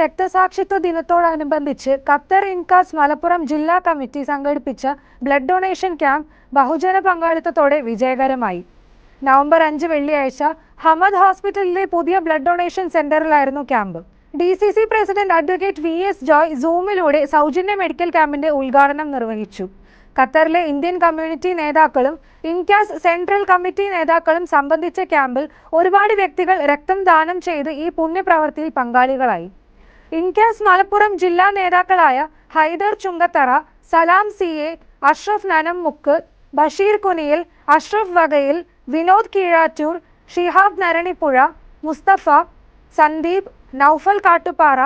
രക്തസാക്ഷിത്വ ദിനത്തോടനുബന്ധിച്ച് ഖത്തർ ഇൻകാസ് മലപ്പുറം ജില്ലാ കമ്മിറ്റി സംഘടിപ്പിച്ച ബ്ലഡ് ഡൊണേഷൻ ക്യാമ്പ് ബഹുജന പങ്കാളിത്തത്തോടെ വിജയകരമായി. നവംബർ അഞ്ച് വെള്ളിയാഴ്ച ഹമദ് ഹോസ്പിറ്റലിലെ പുതിയ blood donation സെന്ററിലായിരുന്നു camp. D C C president advocate V S Joy സൂമിലൂടെ സൗജന്യ മെഡിക്കൽ ക്യാമ്പിന്റെ ഉദ്ഘാടനം നിർവഹിച്ചു. ഖത്തറിലെ ഇന്ത്യൻ കമ്മ്യൂണിറ്റി നേതാക്കളും ഇൻകാസ് സെൻട്രൽ കമ്മിറ്റി നേതാക്കളും സംബന്ധിച്ച ക്യാമ്പിൽ ഒരുപാട് വ്യക്തികൾ രക്തം ദാനം ചെയ്ത് ഈ പുണ്യപ്രവൃത്തിയിൽ പങ്കാളികളായി. ഇൻകാസ് മലപ്പുറം ജില്ലാ നേതാക്കളായ Haider Chungathara Salam C A Ashraf Nanammukku Basheer Kuniyil Ashraf Vakayil Vinod Keezhattur Shihab Naranipuzha Musthafa Sandeep Noufal Kattupara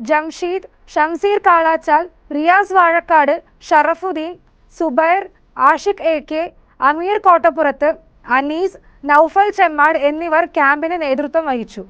Jamsheed Shamseer Kalachal Riyas Vazhakkad Sharafudheen Subair Ashiq A K Ameer കോട്ടപ്പുറത്ത് Anees Noufal Chemmad എന്നിവർ ക്യാമ്പിന് നേതൃത്വം വഹിച്ചു.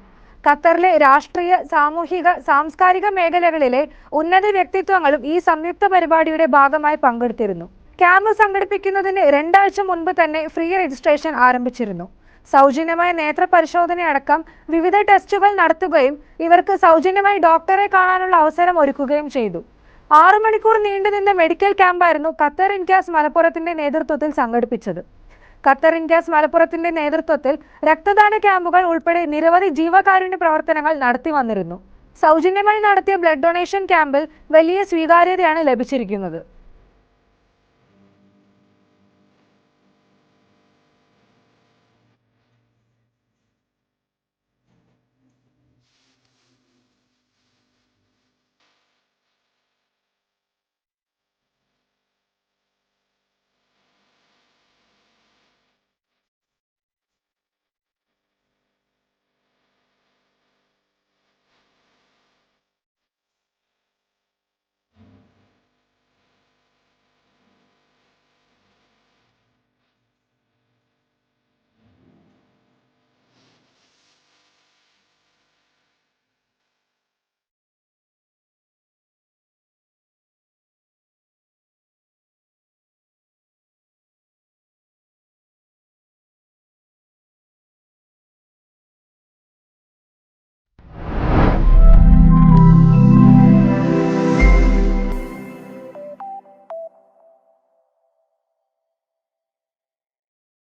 ഖത്തറിലെ രാഷ്ട്രീയ സാമൂഹിക സാംസ്കാരിക മേഖലകളിലെ ഉന്നത വ്യക്തിത്വങ്ങളും ഈ സംയുക്ത പരിപാടിയുടെ ഭാഗമായി പങ്കെടുത്തിരുന്നു. ക്യാമ്പ് സംഘടിപ്പിക്കുന്നതിന് രണ്ടാഴ്ച മുൻപ് തന്നെ ഫ്രീ രജിസ്ട്രേഷൻ ആരംഭിച്ചിരുന്നു. സൗജന്യമായ നേത്ര പരിശോധനയടക്കം വിവിധ ടെസ്റ്റുകൾ നടത്തുകയും ഇവർക്ക് സൗജന്യമായി ഡോക്ടറെ കാണാനുള്ള അവസരം ഒരുക്കുകയും ചെയ്തു. ആറു മണിക്കൂർ നീണ്ടുനിന്ന മെഡിക്കൽ ക്യാമ്പായിരുന്നു ഖത്തർ ഇൻകാസ് മലപ്പുറത്തിന്റെ നേതൃത്വത്തിൽ സംഘടിപ്പിച്ചത്. ഖത്തർ ഇന്ത്യാസ് മലപ്പുറത്തിന്റെ നേതൃത്വത്തിൽ രക്തദാന ക്യാമ്പുകൾ ഉൾപ്പെടെ നിരവധി ജീവകാരുണ്യ പ്രവർത്തനങ്ങൾ നടത്തി വന്നിരുന്നു. സൗജന്യമായി നടത്തിയ ബ്ലഡ് ഡൊണേഷൻ ക്യാമ്പിൽ വലിയ സ്വീകാര്യതയാണ് ലഭിച്ചിരിക്കുന്നത്.